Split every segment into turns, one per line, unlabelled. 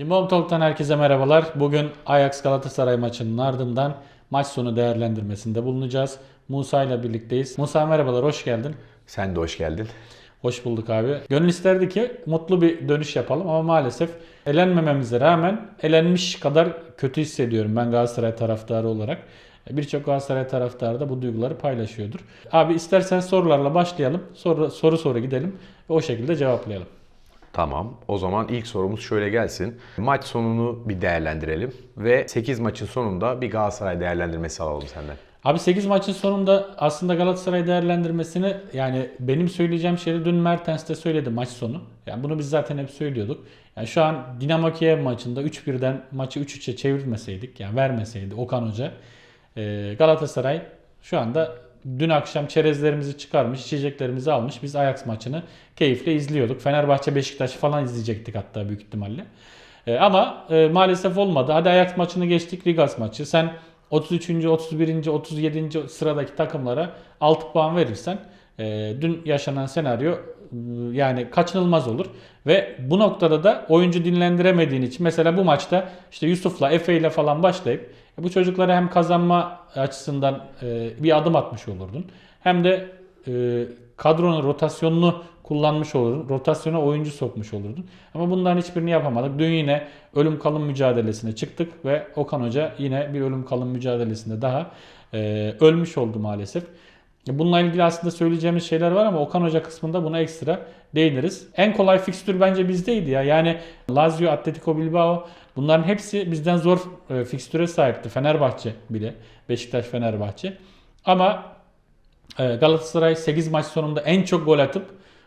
Cimbom Talk'tan herkese merhabalar. Bugün Ajax Galatasaray maçının ardından maç sonu değerlendirmesinde bulunacağız. Musa ile birlikteyiz. Musa merhabalar, hoş geldin.
Sen de hoş geldin.
Hoş bulduk abi. Gönül isterdi ki mutlu bir dönüş yapalım ama maalesef elenmememize rağmen elenmiş kadar kötü hissediyorum ben Galatasaray taraftarı olarak. Birçok Galatasaray taraftarı da bu duyguları paylaşıyordur. Abi istersen sorularla başlayalım. Soru soru soru gidelim ve o şekilde cevaplayalım.
Tamam. O zaman ilk sorumuz şöyle gelsin. Maç sonunu bir değerlendirelim ve 8 maçın sonunda bir Galatasaray değerlendirmesi alalım senden.
Abi 8 maçın sonunda aslında Galatasaray değerlendirmesini yani benim söyleyeceğim şeyi dün Mertens de söyledi maç sonu. Yani bunu biz zaten hep söylüyorduk. Yani şu an Dinamo Kiev maçında 3-1'den maçı 3-3'e çevirmeseydik yani vermeseydi Okan Hoca e, Galatasaray şu anda dün akşam çerezlerimizi çıkarmış, içeceklerimizi almış. Biz Ajax maçını keyifle izliyorduk. Fenerbahçe Beşiktaş falan izleyecektik hatta büyük ihtimalle. E, ama e, maalesef olmadı. Hadi Ajax maçını geçtik Rigas maçı. Sen 33. 31. 37. sıradaki takımlara 6 puan verirsen e, dün yaşanan senaryo e, yani kaçınılmaz olur. Ve bu noktada da oyuncu dinlendiremediğin için mesela bu maçta işte Yusuf'la Efe ile falan başlayıp bu çocuklara hem kazanma açısından e, bir adım atmış olurdun. Hem de e, kadronun rotasyonunu kullanmış olurdun. Rotasyona oyuncu sokmuş olurdun. Ama bunların hiçbirini yapamadık. Dün yine ölüm kalım mücadelesine çıktık ve Okan Hoca yine bir ölüm kalım mücadelesinde daha e, ölmüş oldu maalesef. Bununla ilgili aslında söyleyeceğimiz şeyler var ama Okan Hoca kısmında buna ekstra değiniriz. En kolay fikstür bence bizdeydi ya. Yani Lazio, Atletico Bilbao bunların hepsi bizden zor e, fikstüre sahipti. Fenerbahçe bile. Beşiktaş, Fenerbahçe. Ama e, Galatasaray 8 maç sonunda en çok gol atıp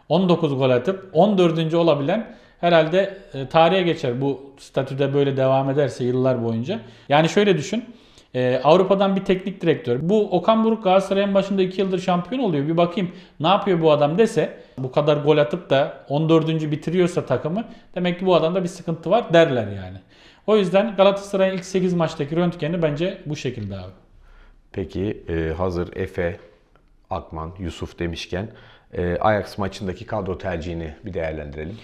19 gol atıp 14. olabilen herhalde e, tarihe geçer bu statüde böyle devam ederse yıllar boyunca. Yani şöyle düşün. E, Avrupa'dan bir teknik direktör. Bu Okan Buruk Galatasaray'ın başında 2 yıldır şampiyon oluyor. Bir bakayım ne yapıyor bu adam dese bu kadar gol atıp da 14. bitiriyorsa takımı demek ki bu adamda bir sıkıntı var derler yani. O yüzden Galatasaray'ın ilk 8 maçtaki röntgeni bence bu şekilde abi.
Peki e, hazır Efe, Akman, Yusuf demişken e, Ajax maçındaki kadro tercihini bir değerlendirelim.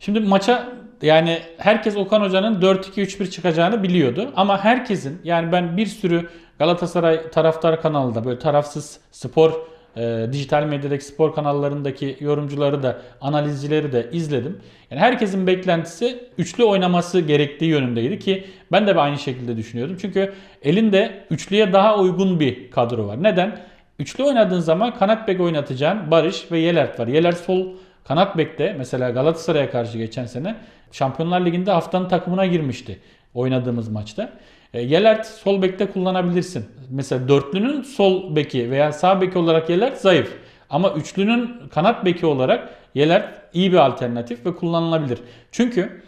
Şimdi maça yani herkes Okan Hoca'nın 4-2-3-1 çıkacağını biliyordu. Ama herkesin yani ben bir sürü Galatasaray taraftar kanalında böyle tarafsız spor e, dijital medyadaki spor kanallarındaki yorumcuları da analizcileri de izledim. Yani herkesin beklentisi üçlü oynaması gerektiği yönündeydi ki ben de aynı şekilde düşünüyordum. Çünkü elinde üçlüye daha uygun bir kadro var. Neden? Üçlü oynadığın zaman kanat bek oynatacağın Barış ve Yelert var. Yelert sol kanat bekte mesela Galatasaray'a karşı geçen sene Şampiyonlar Ligi'nde haftanın takımına girmişti oynadığımız maçta. E, Yelert sol bekte kullanabilirsin. Mesela dörtlünün sol beki veya sağ beki olarak Yelert zayıf. Ama üçlünün kanat beki olarak Yelert iyi bir alternatif ve kullanılabilir. Çünkü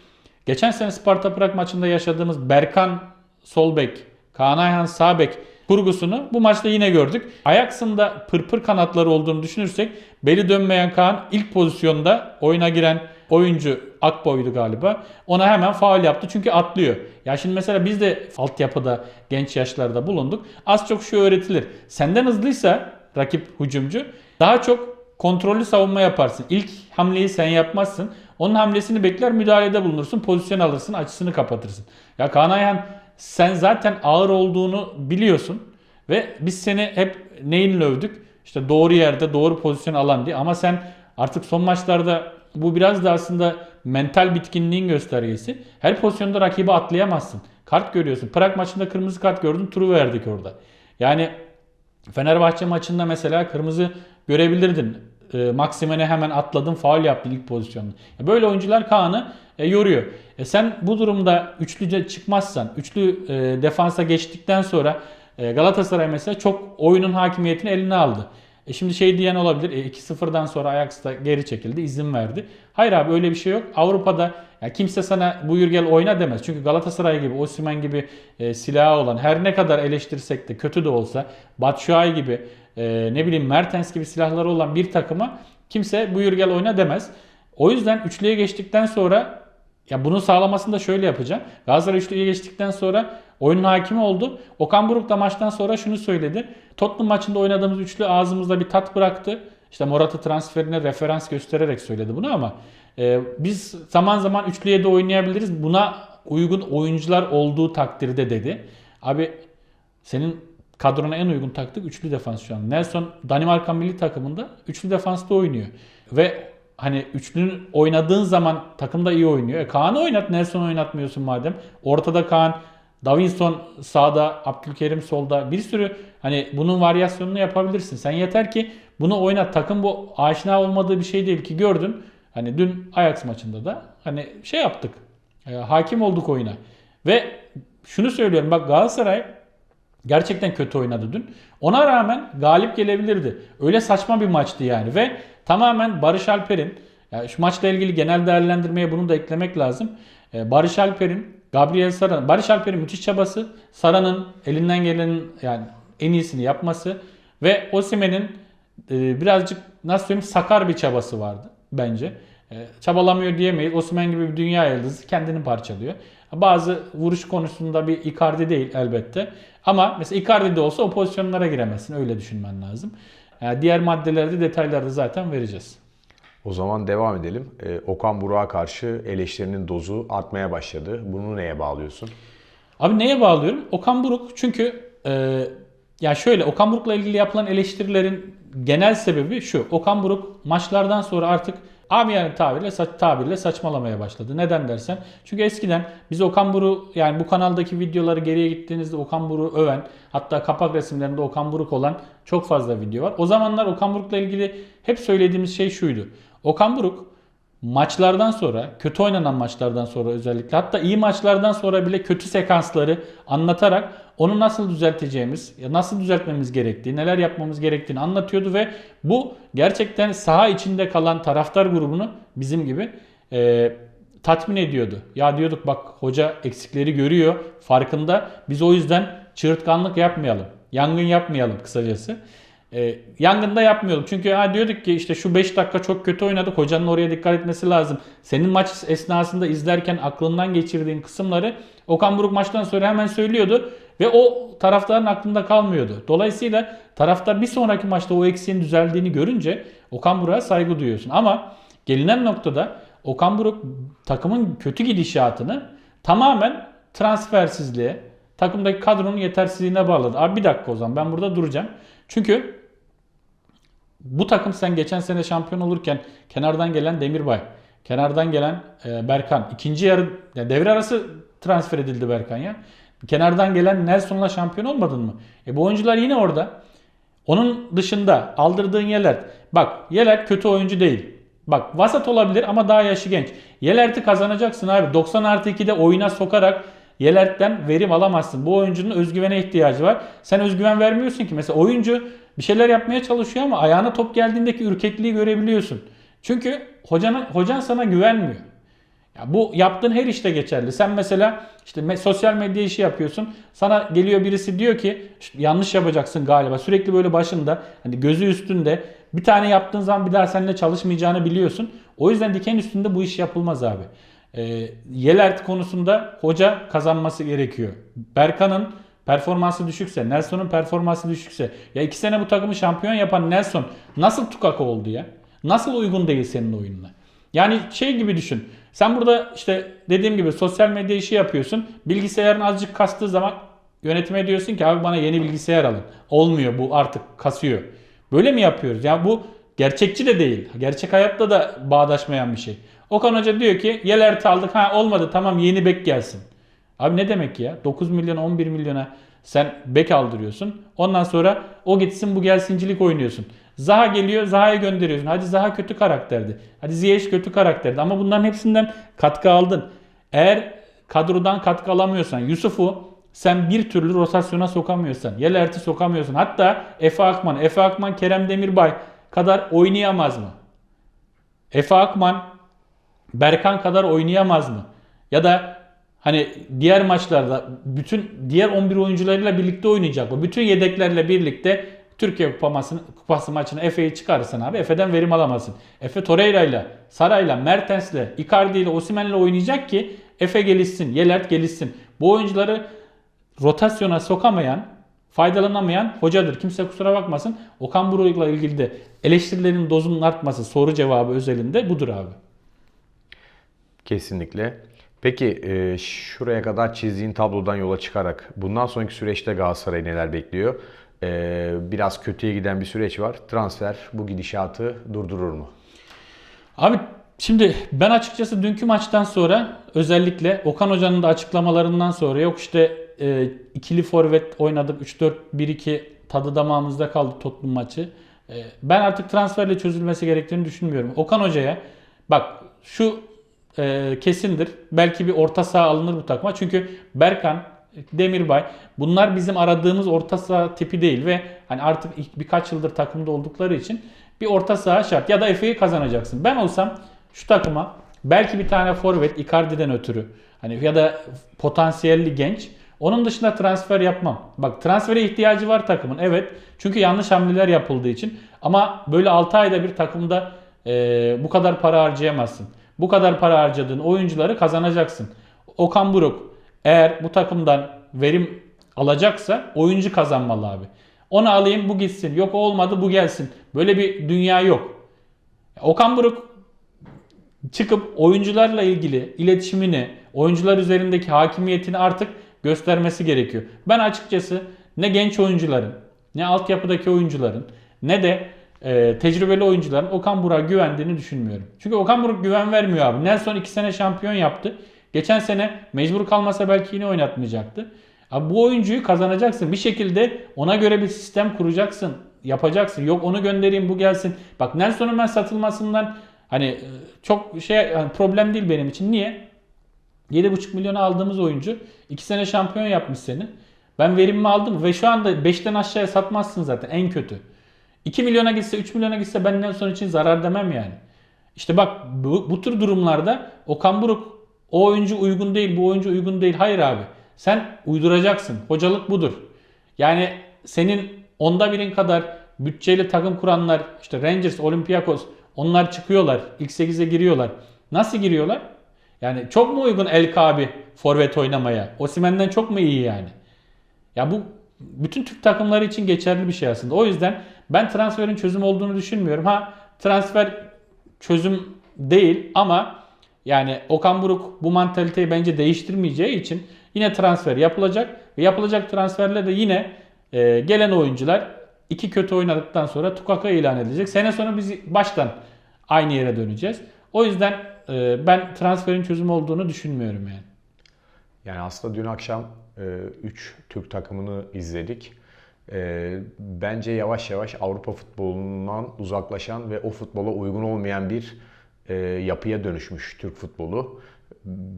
geçen sene Sparta Prag maçında yaşadığımız Berkan sol bek, Kaan Ayhan sağ bek kurgusunu bu maçta yine gördük. Ajax'ın da pırpır kanatları olduğunu düşünürsek beli dönmeyen Kaan ilk pozisyonda oyuna giren oyuncu Akboy'du galiba. Ona hemen faul yaptı çünkü atlıyor. Ya şimdi mesela biz de altyapıda genç yaşlarda bulunduk. Az çok şu öğretilir. Senden hızlıysa rakip hücumcu daha çok kontrollü savunma yaparsın. İlk hamleyi sen yapmazsın. Onun hamlesini bekler müdahalede bulunursun. Pozisyon alırsın açısını kapatırsın. Ya Kaan Ayhan sen zaten ağır olduğunu biliyorsun. Ve biz seni hep neyinle övdük? İşte doğru yerde doğru pozisyon alan diye. Ama sen artık son maçlarda bu biraz da aslında mental bitkinliğin göstergesi. Her pozisyonda rakibi atlayamazsın. Kart görüyorsun. Prag maçında kırmızı kart gördün turu verdik orada. Yani Fenerbahçe maçında mesela kırmızı görebilirdin. E, Maksimen'e hemen atladın faul yaptın ilk pozisyonda. Ya Böyle oyuncular Kaan'ı e, yoruyor. E, sen bu durumda üçlüce çıkmazsan, üçlü e, defansa geçtikten sonra e, Galatasaray mesela çok oyunun hakimiyetini eline aldı. E şimdi şey diyen olabilir. E 2-0'dan sonra Ajax da geri çekildi, izin verdi. Hayır abi öyle bir şey yok. Avrupa'da ya kimse sana buyur gel oyna demez. Çünkü Galatasaray gibi, Osimhen gibi e, silahı olan her ne kadar eleştirsek de kötü de olsa Batshuayi gibi e, ne bileyim Mertens gibi silahları olan bir takıma kimse buyur gel oyna demez. O yüzden üçlüye geçtikten sonra ya bunu sağlamasını da şöyle yapacağım. Galatasaray üçlüye geçtikten sonra oyunun hakimi oldu. Okan Buruk da maçtan sonra şunu söyledi. Tottenham maçında oynadığımız üçlü ağzımızda bir tat bıraktı. İşte Morata transferine referans göstererek söyledi bunu ama e, biz zaman zaman üçlüye de oynayabiliriz. Buna uygun oyuncular olduğu takdirde dedi. Abi senin kadrona en uygun taktik üçlü defans şu an. Nelson Danimarka milli takımında üçlü defansta oynuyor. Ve hani üçlünün oynadığın zaman takımda iyi oynuyor. E Kaan'ı oynat, Nelson oynatmıyorsun madem. Ortada Kaan, Davinson sağda, Abdülkerim solda. Bir sürü hani bunun varyasyonunu yapabilirsin. Sen yeter ki bunu oynat. Takım bu aşina olmadığı bir şey değil ki gördün. Hani dün Ajax maçında da hani şey yaptık. E, hakim olduk oyuna. Ve şunu söylüyorum bak Galatasaray Gerçekten kötü oynadı dün. Ona rağmen galip gelebilirdi. Öyle saçma bir maçtı yani ve tamamen Barış Alper'in yani şu maçla ilgili genel değerlendirmeye bunu da eklemek lazım. Ee, Barış Alper'in, Gabriel Sara, Barış Alper'in müthiş çabası, Sara'nın elinden gelenin yani en iyisini yapması ve Osimhen'in e, birazcık nasıl söyleyeyim sakar bir çabası vardı bence. E, çabalamıyor diyemeyiz. Osimhen gibi bir dünya yıldızı kendini parçalıyor. Bazı vuruş konusunda bir Icardi değil elbette. Ama mesela Icardi de olsa o pozisyonlara giremezsin. Öyle düşünmen lazım. Yani diğer maddelerde detaylarda zaten vereceğiz.
O zaman devam edelim. Ee, Okan Burak'a karşı eleştirinin dozu artmaya başladı. Bunu neye bağlıyorsun?
Abi neye bağlıyorum? Okan Buruk çünkü e, ya şöyle Okan Buruk'la ilgili yapılan eleştirilerin genel sebebi şu. Okan Buruk maçlardan sonra artık abi yani tabirle, saç, tabirle saçmalamaya başladı. Neden dersen? Çünkü eskiden biz Okan Buruk yani bu kanaldaki videoları geriye gittiğinizde Okan Buruk'u öven hatta kapak resimlerinde Okan Buruk olan çok fazla video var. O zamanlar Okan Buruk'la ilgili hep söylediğimiz şey şuydu. Okan Buruk maçlardan sonra, kötü oynanan maçlardan sonra özellikle hatta iyi maçlardan sonra bile kötü sekansları anlatarak onu nasıl düzelteceğimiz, nasıl düzeltmemiz gerektiği, neler yapmamız gerektiğini anlatıyordu ve bu gerçekten saha içinde kalan taraftar grubunu bizim gibi e, tatmin ediyordu. Ya diyorduk bak hoca eksikleri görüyor, farkında. Biz o yüzden çığırtkanlık yapmayalım, yangın yapmayalım kısacası. E, yangında yapmıyorduk. Çünkü ha diyorduk ki işte şu 5 dakika çok kötü oynadık. Hocanın oraya dikkat etmesi lazım. Senin maç esnasında izlerken aklından geçirdiğin kısımları Okan Buruk maçtan sonra hemen söylüyordu. Ve o taraftarın aklında kalmıyordu. Dolayısıyla taraftar bir sonraki maçta o eksiğin düzeldiğini görünce Okan Buruk'a saygı duyuyorsun. Ama gelinen noktada Okan Buruk takımın kötü gidişatını tamamen transfersizliğe, takımdaki kadronun yetersizliğine bağladı. Abi bir dakika o zaman ben burada duracağım. Çünkü bu takım sen geçen sene şampiyon olurken kenardan gelen Demirbay, kenardan gelen e, Berkan, ikinci yarı ya devre arası transfer edildi Berkan ya. Kenardan gelen Nelson'la şampiyon olmadın mı? E bu oyuncular yine orada. Onun dışında aldırdığın Yeler. Bak Yeler kötü oyuncu değil. Bak vasat olabilir ama daha yaşı genç. Yelert'i kazanacaksın abi. 90 artı 2'de oyuna sokarak Yelert'ten verim alamazsın. Bu oyuncunun özgüvene ihtiyacı var. Sen özgüven vermiyorsun ki. Mesela oyuncu bir şeyler yapmaya çalışıyor ama ayağına top geldiğindeki ürkekliği görebiliyorsun. Çünkü hocanın, hocan sana güvenmiyor. Ya bu yaptığın her işte geçerli. Sen mesela işte me- sosyal medya işi yapıyorsun. Sana geliyor birisi diyor ki "İşte yanlış yapacaksın galiba. Sürekli böyle başında hani gözü üstünde bir tane yaptığın zaman bir daha seninle çalışmayacağını biliyorsun. O yüzden diken üstünde bu iş yapılmaz abi. E, Yelert konusunda hoca kazanması gerekiyor. Berkan'ın performansı düşükse, Nelson'un performansı düşükse ya iki sene bu takımı şampiyon yapan Nelson nasıl tukaka oldu ya? Nasıl uygun değil senin oyununa? Yani şey gibi düşün. Sen burada işte dediğim gibi sosyal medya işi yapıyorsun. Bilgisayarın azıcık kastığı zaman yönetime diyorsun ki abi bana yeni bilgisayar alın. Olmuyor bu artık kasıyor. Böyle mi yapıyoruz? Ya bu gerçekçi de değil. Gerçek hayatta da bağdaşmayan bir şey. Okan Hoca diyor ki Yelert'i aldık ha olmadı tamam yeni bek gelsin. Abi ne demek ya? 9 milyon 11 milyona sen bek aldırıyorsun. Ondan sonra o gitsin bu gelsincilik oynuyorsun. Zaha geliyor Zaha'yı gönderiyorsun. Hadi Zaha kötü karakterdi. Hadi Ziyech kötü karakterdi. Ama bunların hepsinden katkı aldın. Eğer kadrodan katkı alamıyorsan Yusuf'u sen bir türlü rotasyona sokamıyorsan, Yelert'i sokamıyorsun. Hatta Efe Akman, Efe Akman Kerem Demirbay kadar oynayamaz mı? Efe Akman Berkan kadar oynayamaz mı? Ya da hani diğer maçlarda bütün diğer 11 oyuncularıyla birlikte oynayacak mı? Bütün yedeklerle birlikte Türkiye Kupası, kupası maçına Efe'yi çıkarırsan abi Efe'den verim alamazsın. Efe Torreira'yla, Saray'la, Mertens'le, Icardi'yle, Osimhen'le oynayacak ki Efe gelişsin, Yelert gelişsin. Bu oyuncuları rotasyona sokamayan, faydalanamayan hocadır. Kimse kusura bakmasın. Okan Buruk'la ilgili de eleştirilerin dozunun artması soru cevabı özelinde budur abi.
Kesinlikle. Peki e, şuraya kadar çizdiğin tablodan yola çıkarak bundan sonraki süreçte Galatasaray neler bekliyor? E, biraz kötüye giden bir süreç var. Transfer bu gidişatı durdurur mu?
Abi şimdi ben açıkçası dünkü maçtan sonra özellikle Okan Hoca'nın da açıklamalarından sonra yok işte e, ikili forvet oynadık 3-4-1-2 tadı damağımızda kaldı Tottenham maçı. E, ben artık transferle çözülmesi gerektiğini düşünmüyorum. Okan Hoca'ya bak şu e, kesindir. Belki bir orta saha alınır bu takıma. Çünkü Berkan, Demirbay bunlar bizim aradığımız orta saha tipi değil ve hani artık birkaç yıldır takımda oldukları için bir orta saha şart. Ya da Efe'yi kazanacaksın. Ben olsam şu takıma belki bir tane forvet Icardi'den ötürü hani ya da potansiyelli genç onun dışında transfer yapmam. Bak transfere ihtiyacı var takımın. Evet. Çünkü yanlış hamleler yapıldığı için. Ama böyle 6 ayda bir takımda e, bu kadar para harcayamazsın. Bu kadar para harcadığın oyuncuları kazanacaksın. Okan Buruk eğer bu takımdan verim alacaksa oyuncu kazanmalı abi. Onu alayım bu gitsin. Yok o olmadı bu gelsin. Böyle bir dünya yok. Okan Buruk çıkıp oyuncularla ilgili iletişimini, oyuncular üzerindeki hakimiyetini artık göstermesi gerekiyor. Ben açıkçası ne genç oyuncuların, ne altyapıdaki oyuncuların, ne de e, tecrübeli oyuncuların Okan Buruk'a güvendiğini düşünmüyorum. Çünkü Okan Buruk güven vermiyor abi. Nelson 2 sene şampiyon yaptı. Geçen sene mecbur kalmasa belki yine oynatmayacaktı. Abi bu oyuncuyu kazanacaksın. Bir şekilde ona göre bir sistem kuracaksın. Yapacaksın. Yok onu göndereyim bu gelsin. Bak Nelson'un ben satılmasından hani e, çok şey problem değil benim için. Niye? 7,5 milyona aldığımız oyuncu 2 sene şampiyon yapmış seni. Ben verimimi aldım ve şu anda 5'ten aşağıya satmazsın zaten en kötü. 2 milyona gitse 3 milyona gitse ben Nelson için zarar demem yani. İşte bak bu, bu tür durumlarda Okan Buruk o oyuncu uygun değil bu oyuncu uygun değil. Hayır abi sen uyduracaksın. Hocalık budur. Yani senin onda birin kadar bütçeli takım kuranlar işte Rangers, Olympiakos onlar çıkıyorlar. İlk 8'e giriyorlar. Nasıl giriyorlar? Yani çok mu uygun El Kabi forvet oynamaya? Osimhen'den çok mu iyi yani? Ya bu bütün Türk takımları için geçerli bir şey aslında. O yüzden ben transferin çözüm olduğunu düşünmüyorum. Ha transfer çözüm değil ama yani Okan Buruk bu mantaliteyi bence değiştirmeyeceği için yine transfer yapılacak ve yapılacak transferle de yine e, gelen oyuncular iki kötü oynadıktan sonra tukaka ilan edilecek. Sene sonra biz baştan aynı yere döneceğiz. O yüzden e, ben transferin çözüm olduğunu düşünmüyorum yani.
Yani aslında dün akşam 3 Türk takımını izledik. E, bence yavaş yavaş Avrupa futbolundan uzaklaşan ve o futbola uygun olmayan bir e, yapıya dönüşmüş Türk futbolu.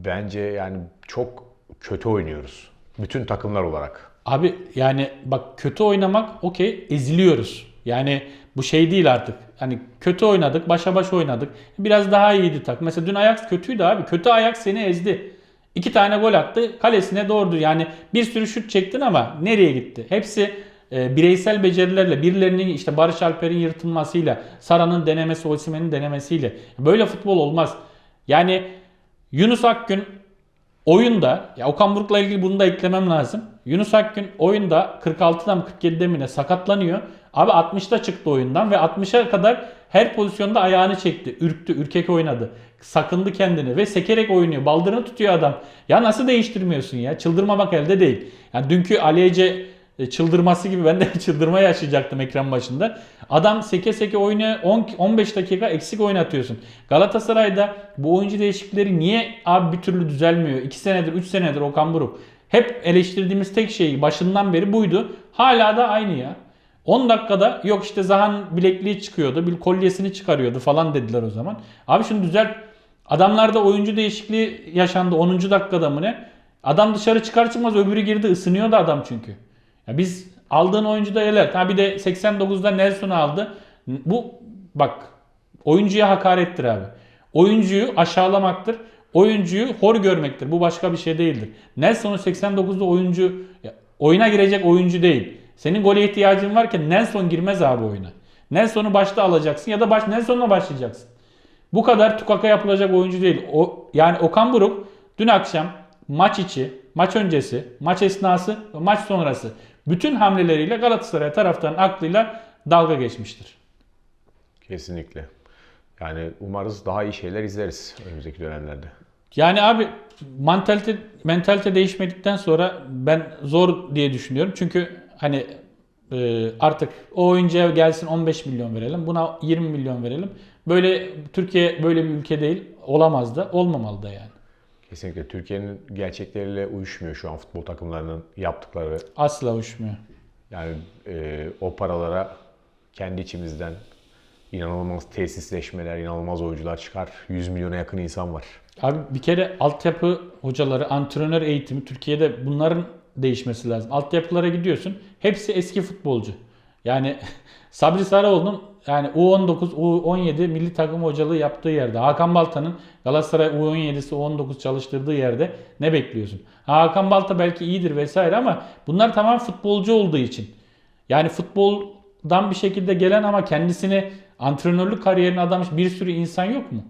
Bence yani çok kötü oynuyoruz. Bütün takımlar olarak.
Abi yani bak kötü oynamak okey eziliyoruz. Yani bu şey değil artık. Hani kötü oynadık, başa baş oynadık. Biraz daha iyiydi tak. Mesela dün Ajax kötüydü abi. Kötü Ajax seni ezdi. İki tane gol attı. Kalesine doğru. Yani bir sürü şut çektin ama nereye gitti? Hepsi e, bireysel becerilerle, birilerinin işte Barış Alper'in yırtılmasıyla, Sara'nın denemesi, Osimhen'in denemesiyle. Böyle futbol olmaz. Yani Yunus Akgün oyunda, ya Okan Buruk'la ilgili bunu da eklemem lazım. Yunus Akgün oyunda 46'dan mı 47'de mi ne sakatlanıyor. Abi 60'ta çıktı oyundan ve 60'a kadar her pozisyonda ayağını çekti. Ürktü, ürkek oynadı. Sakındı kendini ve sekerek oynuyor. Baldırını tutuyor adam. Ya nasıl değiştirmiyorsun ya? Çıldırmamak elde değil. Yani dünkü Ali çıldırması gibi ben de çıldırma yaşayacaktım ekran başında. Adam seke seke oynuyor 10 15 dakika eksik oynatıyorsun. Galatasaray'da bu oyuncu değişiklikleri niye abi bir türlü düzelmiyor? 2 senedir 3 senedir Okan Buruk. Hep eleştirdiğimiz tek şey başından beri buydu. Hala da aynı ya. 10 dakikada yok işte Zahan bilekliği çıkıyordu, bir kolyesini çıkarıyordu falan dediler o zaman. Abi şunu düzelt. Adamlarda oyuncu değişikliği yaşandı 10. dakikada mı ne? Adam dışarı çıkar çıkmaz öbürü girdi ısınıyordu adam çünkü. Ya biz aldığın oyuncu da eler. Ha bir de 89'da Nelson'u aldı. Bu bak oyuncuya hakarettir abi. Oyuncuyu aşağılamaktır. Oyuncuyu hor görmektir. Bu başka bir şey değildir. Nelson'un 89'da oyuncu oyuna girecek oyuncu değil. Senin gole ihtiyacın varken Nelson girmez abi oyuna. Nelson'u başta alacaksın ya da baş Nelson'la başlayacaksın. Bu kadar tukaka yapılacak oyuncu değil. O yani Okan Buruk dün akşam maç içi, maç öncesi, maç esnası ve maç sonrası bütün hamleleriyle Galatasaray taraftarının aklıyla dalga geçmiştir.
Kesinlikle. Yani umarız daha iyi şeyler izleriz önümüzdeki dönemlerde.
Yani abi mentalite mentalite değişmedikten sonra ben zor diye düşünüyorum. Çünkü hani e, artık o oyuncuya gelsin 15 milyon verelim. Buna 20 milyon verelim. Böyle Türkiye böyle bir ülke değil. Olamaz da, olmamalı da yani.
Kesinlikle Türkiye'nin gerçekleriyle uyuşmuyor şu an futbol takımlarının yaptıkları.
Asla uçmuyor.
Yani e, o paralara kendi içimizden inanılmaz tesisleşmeler, inanılmaz oyuncular çıkar. 100 milyona yakın insan var.
Abi bir kere altyapı hocaları, antrenör eğitimi Türkiye'de bunların değişmesi lazım. Altyapılara gidiyorsun. Hepsi eski futbolcu. Yani Sabri Sarıoğlu'nun yani U19, U17 milli takım hocalığı yaptığı yerde. Hakan Balta'nın Galatasaray U17'si, U19 çalıştırdığı yerde ne bekliyorsun? Ha, Hakan Balta belki iyidir vesaire ama bunlar tamam futbolcu olduğu için. Yani futboldan bir şekilde gelen ama kendisini antrenörlük kariyerine adamış bir sürü insan yok mu?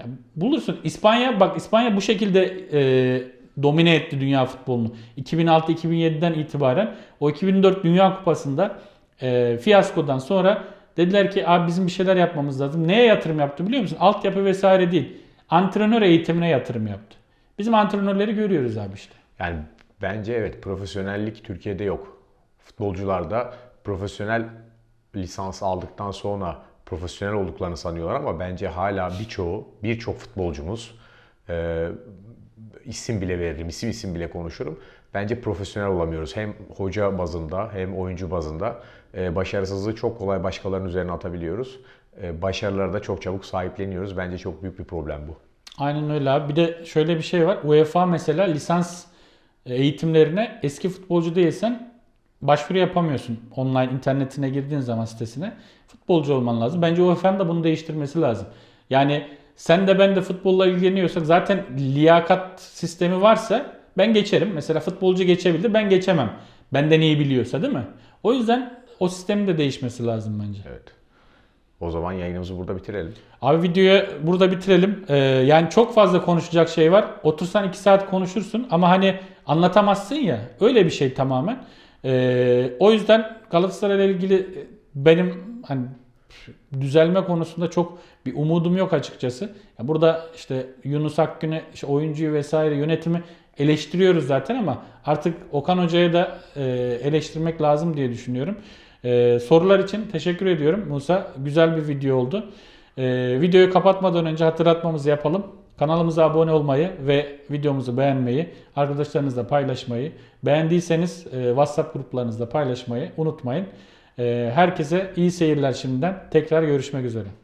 Ya bulursun. İspanya bak İspanya bu şekilde e, domine etti dünya futbolunu. 2006-2007'den itibaren o 2004 Dünya Kupası'nda e, fiyaskodan sonra dediler ki abi bizim bir şeyler yapmamız lazım. Neye yatırım yaptı biliyor musun? Altyapı vesaire değil. Antrenör eğitimine yatırım yaptı. Bizim antrenörleri görüyoruz abi işte.
Yani bence evet profesyonellik Türkiye'de yok. Futbolcular da profesyonel lisans aldıktan sonra profesyonel olduklarını sanıyorlar ama bence hala birçoğu, birçok futbolcumuz e, isim bile veririm, isim isim bile konuşurum. Bence profesyonel olamıyoruz. Hem hoca bazında hem oyuncu bazında e, başarısızlığı çok kolay başkalarının üzerine atabiliyoruz. E, başarıları da çok çabuk sahipleniyoruz. Bence çok büyük bir problem bu.
Aynen öyle abi. Bir de şöyle bir şey var. UEFA mesela lisans eğitimlerine eski futbolcu değilsen başvuru yapamıyorsun. Online internetine girdiğin zaman sitesine. Futbolcu olman lazım. Bence UEFA'nın da bunu değiştirmesi lazım. Yani sen de ben de futbolla ilgileniyorsak zaten liyakat sistemi varsa ben geçerim. Mesela futbolcu geçebilir ben geçemem. Benden iyi biliyorsa değil mi? O yüzden o sistemin de değişmesi lazım bence.
Evet. O zaman yayınımızı burada bitirelim.
Abi videoyu burada bitirelim. Ee, yani çok fazla konuşacak şey var. Otursan 2 saat konuşursun ama hani anlatamazsın ya. Öyle bir şey tamamen. Ee, o yüzden Galatasaray ile ilgili benim hani düzelme konusunda çok bir umudum yok açıkçası. Ya burada işte Yunus Akgün'ü, işte oyuncuyu vesaire yönetimi eleştiriyoruz zaten ama artık Okan Hoca'ya da e, eleştirmek lazım diye düşünüyorum. Ee, sorular için teşekkür ediyorum Musa. Güzel bir video oldu. Ee, videoyu kapatmadan önce hatırlatmamızı yapalım. Kanalımıza abone olmayı ve videomuzu beğenmeyi, arkadaşlarınızla paylaşmayı, beğendiyseniz e, WhatsApp gruplarınızda paylaşmayı unutmayın. Herkese iyi seyirler şimdiden. Tekrar görüşmek üzere.